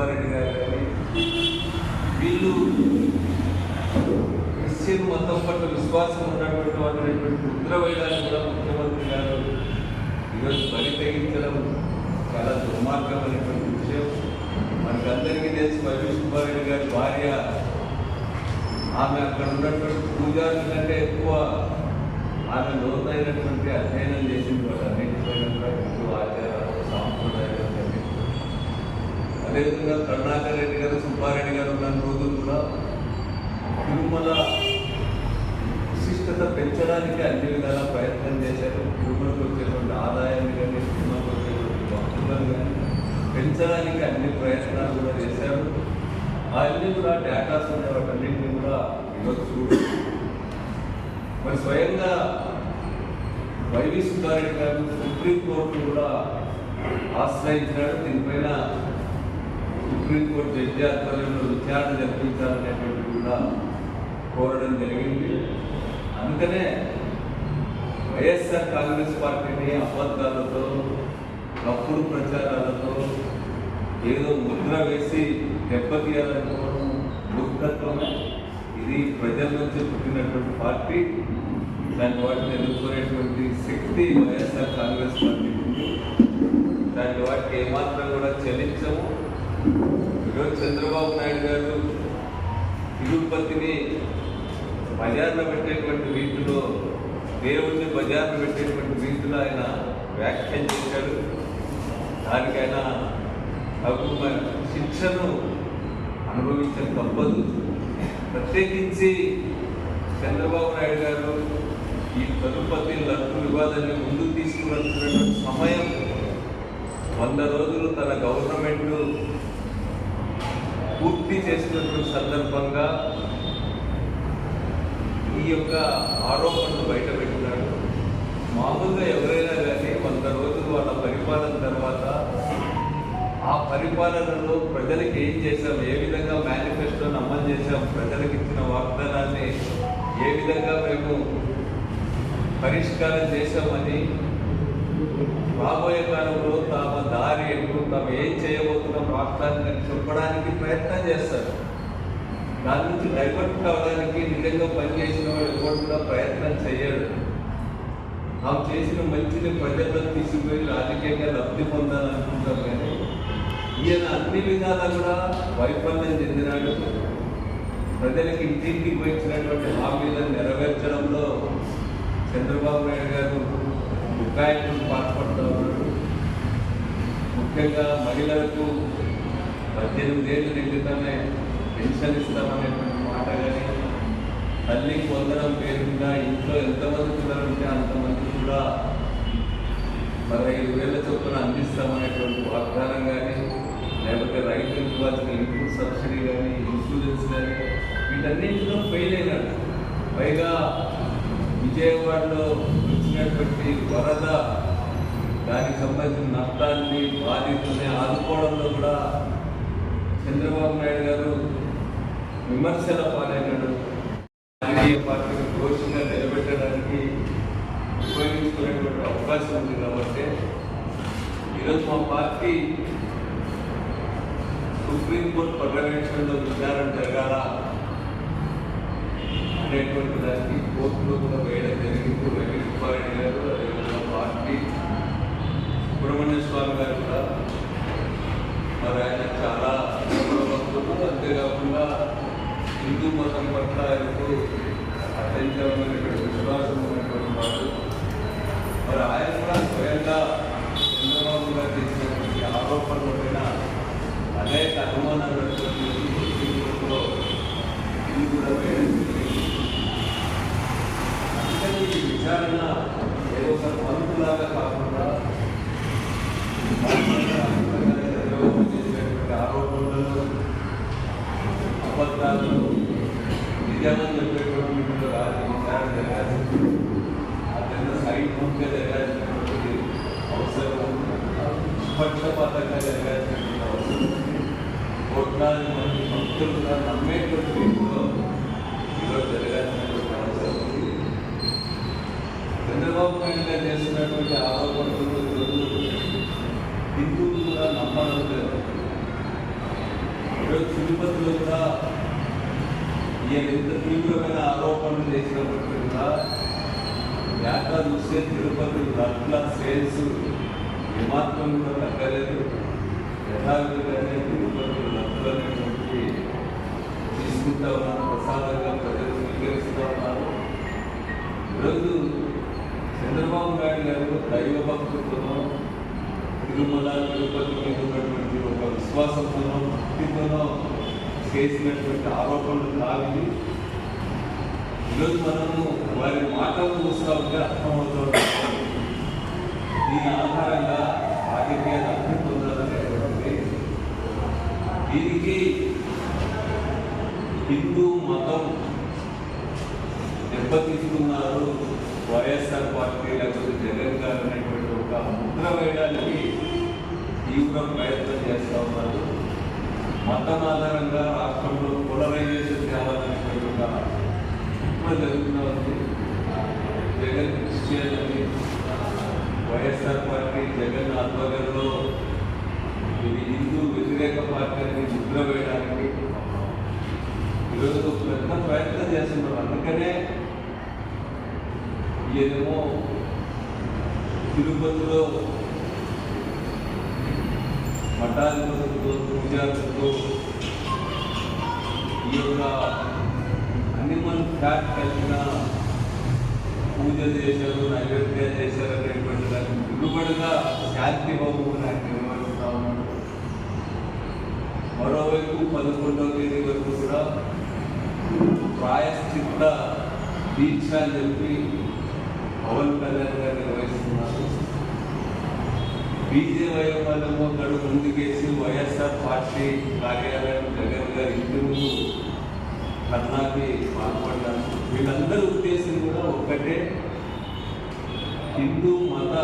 సుబ్బారెడ్డి గారు కానీ వీళ్ళు క్రిస్టియన్ మతం పట్ల విశ్వాసం ఉన్నటువంటి వాళ్ళటువంటి ముద్ర వేయడానికి కూడా ముఖ్యమంత్రి గారు ఈరోజు బలి తెగించడం చాలా దుర్మార్గమైనటువంటి విషయం. మనకందరికీ తెలిసి వైవి సుబ్బారెడ్డి గారి భార్య. ఆమె అక్కడ ఉన్నటువంటి పూజారుల కంటే ఎక్కువ ఆమె లోతైనటువంటి అధ్యయనం చేసింది వాడు అదేవిధంగా కరుణాకర్ రెడ్డి గారు సుబ్బారెడ్డి గారు ఉన్న రోజులు కూడా తిరుమల విశిష్టత పెంచడానికి అన్ని విధాలా ప్రయత్నం చేశారు. తిరుమలకు వచ్చేటువంటి ఆదాయాన్ని కానీ తిరుమలకు వచ్చేటువంటి భక్తులను కానీ పెంచడానికి అన్ని ప్రయత్నాలు కూడా చేశారు. అవన్నీ కూడా డేటాస్ ఉన్నాయి వాటన్నింటినీ కూడా ఈరోజు చూడు. మరి స్వయంగా వైవి సుబ్బారెడ్డి గారు సుప్రీంకోర్టు కూడా ఆశ్రయించినాడు. దీనిపైన సుప్రీంకోర్టు జడ్జి ఆధ్వర్యంలో విచారణ జరిపించాలనేటువంటి కూడా కోరడం జరిగింది. అందుకనే వైఎస్ఆర్ కాంగ్రెస్ పార్టీని అబద్ధాలతో తప్పుడు ప్రచారాలతో ఏదో ముద్ర వేసి దెబ్బతీయాలనుకోవడం మూర్ఖత్వమే ఇది ప్రజల నుంచి పుట్టినటువంటి పార్టీ. దాని వాటిని ఎదుర్కొనేటువంటి శక్తి వైఎస్ఆర్ కాంగ్రెస్ పార్టీ ఉంది. దాని వాటికి ఏమాత్రం కూడా చెల్లించము ఈరోజు చంద్రబాబు నాయుడు గారు తిరుపతిని బజార్లో పెట్టేటువంటి రీతిలో దేవుణ్ణి బజార్లో పెట్టేటువంటి రీతిలో ఆయన వ్యాఖ్యలు చేశాడు దానికైనా తగు శిక్షను అనుభవించడం తప్పదు. ప్రత్యేకించి చంద్రబాబు నాయుడు గారు ఈ తిరుపతి లడ్డు వివాదాన్ని ముందుకు తీసుకువెళ్తున్నటువంటి సమయం వంద రోజులు తన గవర్నమెంట్ పూర్తి చేసినటువంటి సందర్భంగా ఈ యొక్క ఆరోపణలు బయట పెట్టినాడు మామూలుగా ఎవరైనా కానీ వంద రోజులు వాళ్ళ పరిపాలన తర్వాత ఆ పరిపాలనలో ప్రజలకు ఏం చేశాం ఏ విధంగా మేనిఫెస్టోని అమలు చేశాం ప్రజలకు ఇచ్చిన వాగ్దానాన్ని ఏ విధంగా మేము పరిష్కారం చేశామని రాబోయే కాలంలో తాము దారి ఏం చేయబోతున్నాం రాష్ట్రాన్ని చెప్పడానికి ప్రయత్నం చేస్తారు. దాని నుంచి డైవర్ట్ అవ్వడానికి నిజంగా పనిచేసిన వాడు కూడా ప్రయత్నం చేయడు. ఆమె చేసిన మంచిని ప్రజల్లో తీసుకుపోయి రాజకీయంగా లబ్ధి పొందాలనుకుంటాం కానీ ఈయన అన్ని విధాలా కూడా వైఫల్యం చెందినాడు. ప్రజలకు ఇంటింటికి వచ్చినటువంటి హామీలను నెరవేర్చడంలో చంద్రబాబు నాయుడు గారు ముక్కాయింపులు పాత్ర ముఖ్యంగా మహిళలకు పద్దెనిమిది ఏళ్ళు నిండితేనే పెన్షన్ ఇస్తామనేటువంటి మాట కానీ తల్లికి పొందడం పేరుగా ఇంట్లో ఎంతమంది పిల్లలు ఉంటే అంతమంది కూడా పదహైదు వేల చొప్పున అందిస్తామనేటువంటి వాగ్దానం కానీ లేకపోతే రైతులకు ఇవ్వాల్సిన ఇన్పుట్ సబ్సిడీ కానీ ఇన్సూరెన్స్ కానీ వీటన్నింటిలో ఫెయిల్ అయినాడు. పైగా విజయవాడలో వచ్చినటువంటి వరద దానికి సంబంధించిన నష్టాన్ని బాధితుల్ని ఆదుకోవడంలో కూడా చంద్రబాబు నాయుడు గారు విమర్శల పాలైనాడు రాజకీయ పార్టీని దోషంగా నిలబెట్టడానికి ఉపయోగించుకునేటువంటి అవకాశం ఉంది కాబట్టి ఈరోజు మా పార్టీ సుప్రీంకోర్టు పర్యవేక్షణలో విచారణ జరగాల అనేటువంటి దానికి కోర్టులో కూడా వేయడం జరిగింది వెంకట సుబ్బారెడ్డి గారు అదేవిధంగా పార్టీ సుబ్రహ్మణ్య స్వామి గారు కూడా మరి ఆయన చాలా గౌరవవంతుడు అంతేకాకుండా హిందూ మతం పట్ల ఆయనకు అత్యంతమైనటువంటి విశ్వాసం ఉన్నటువంటి వాడు మరి ఆయన కూడా స్వయంగా చంద్రబాబు గారు చేసినటువంటి ఆరోపణల పైన అనేక అనుమానాలు పెట్టుకొని ఇది కూడా అందుకని ఈ విచారణ ఏదో ఒక పంతులాగా కాకుండా చంద్రబాబు చేసినటువంటి ఆరోపణలను అబద్ధాలను నిజాలను చెప్పేటువంటి రాజు విచారణ జరగాలి అత్యంత సైనికంగా జరగాల్సినటువంటి అవసరం ఉంది. నిష్పక్షపాతంగా జరగాల్సినటువంటి అవసరం కోట్లాది మంది భక్తులుగా నమ్మేటువంటి రీతిలో ఈరోజు జరగాల్సినటువంటి అవసరం ఉంది. చంద్రబాబు నాయుడు గారు చేస్తున్నటువంటి ఆరోపణలు ఈరోజు హిందువులు కూడా నమ్మడం లేదు. ఈరోజు తిరుపతిలో కూడా ఈయన ఎంత తీవ్రమైన ఆరోపణలు చేసినప్పటికీ కూడా యాత్ర చూస్తే తిరుపతి రత్న సేల్స్ ఏమాత్రం కూడా తగ్గలేదు. యథావిధిగానే తిరుపతి లబ్ధులనేటువంటి తీసుకుంటా ఉన్నారు ప్రసాదంగా ప్రజలు స్వీకరిస్తూ ఉన్నారు. ఈరోజు చంద్రబాబు నాయుడు గారు దైవ భక్తులతోనో తిరుమల తిరుపతి మీద ఉన్నటువంటి ఒక విశ్వాసంతోనో భక్తితోనో చేసినటువంటి ఆరోపణలు కావి ఈరోజు మనము వారి మాటలు చూస్తూ ఉంటే అర్థమవుతుంది దీని ఆధారంగా రాజకీయ లబ్ధి దీనికి హిందూ మతం దెబ్బతీస్తున్నారు వైఎస్ఆర్ పార్టీ లేకపోతే జగన్ గారు అనేటువంటి ఒక ముద్ర వేయడానికి తీవ్ర ప్రయత్నం చేస్తూ ఉన్నారు. మతం ఆధారంగా రాష్ట్రంలో పోలరైజేషన్ చేయాలనేటువంటి ఒక కుట్ర జరుగుతూ ఉంది జగన్ క్రిస్టియన్ అని వైఎస్ఆర్ పార్టీ జగన్ ఆధ్వర్యంలో ఇది హిందూ వ్యతిరేక పార్టీ అని ముద్ర వేయడానికి ఈరోజు ఒక ప్రయత్నం చేస్తున్నారు అందుకనే ఏదేమో తిరుపతిలో మఠాధిపతులతో పూజారులతో ఈ యొక్క అనిమల్ ఫ్యాట్ కలిగిన పూజ చేశారు నైవేద్యం చేశారు అనేటువంటి దానికి దిగుబడిగా శాంతి హోమం నాకు నిర్వహిస్తా ఉన్నాడు మరోవైపు పదకొండవ తేదీ వరకు ప్రాయశ్చిత్త దీక్ష అని చెప్పి పవన్ కళ్యాణ్ గారు నిర్వహిస్తున్నారు. బీజేవై వాళ్ళేమో గడు ముందుకేసి వైఎస్ఆర్ పార్టీ కార్యాలయం జగన్ గారి ఇంటి ముందు ధర్నాకి పాల్పడ్డారు. వీళ్ళందరి ఉద్దేశం కూడా ఒక్కటే హిందూ మత